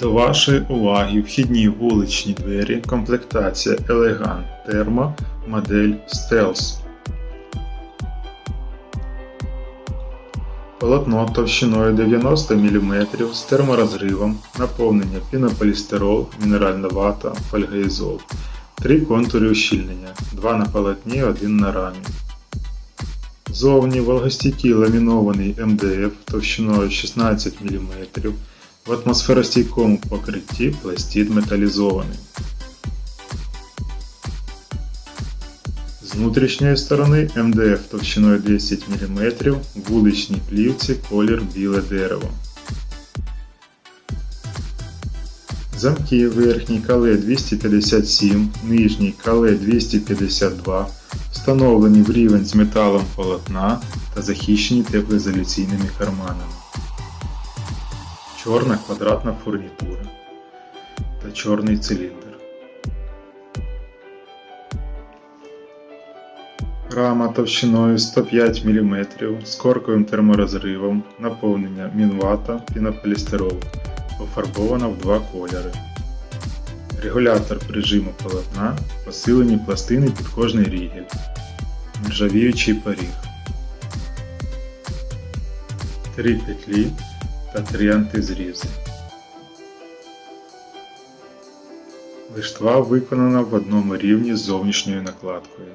До вашої уваги вхідні вуличні двері, комплектація Elegant Thermo, модель Stealth. Полотно товщиною 90 мм з терморозривом, наповнення пінополістирол, мінеральна вата, фольгоізол. Три контури ущільнення, два на полотні, один на рамі. Зовні вологостійкий ламінований МДФ товщиною 16 мм, в атмосферостійкому покритті пластид металізований. З внутрішньої сторони МДФ товщиною 10 мм, вуличній плівці колір біле дерево. Замки верхній кале 257, нижній кале 252 встановлені в рівень з металом полотна та захищені теплоізоляційними карманами. Чорна квадратна фурнітура та чорний циліндр. Рама товщиною 105 мм з корковим терморозривом, наповнення мінвата пінополістирол, пофарбована в два кольори. Регулятор прижиму полотна, посилені пластини під кожний рігель, нержавіючий поріг. Три петлі та три антизрізи. Лиштва виконана в одному рівні з зовнішньою накладкою.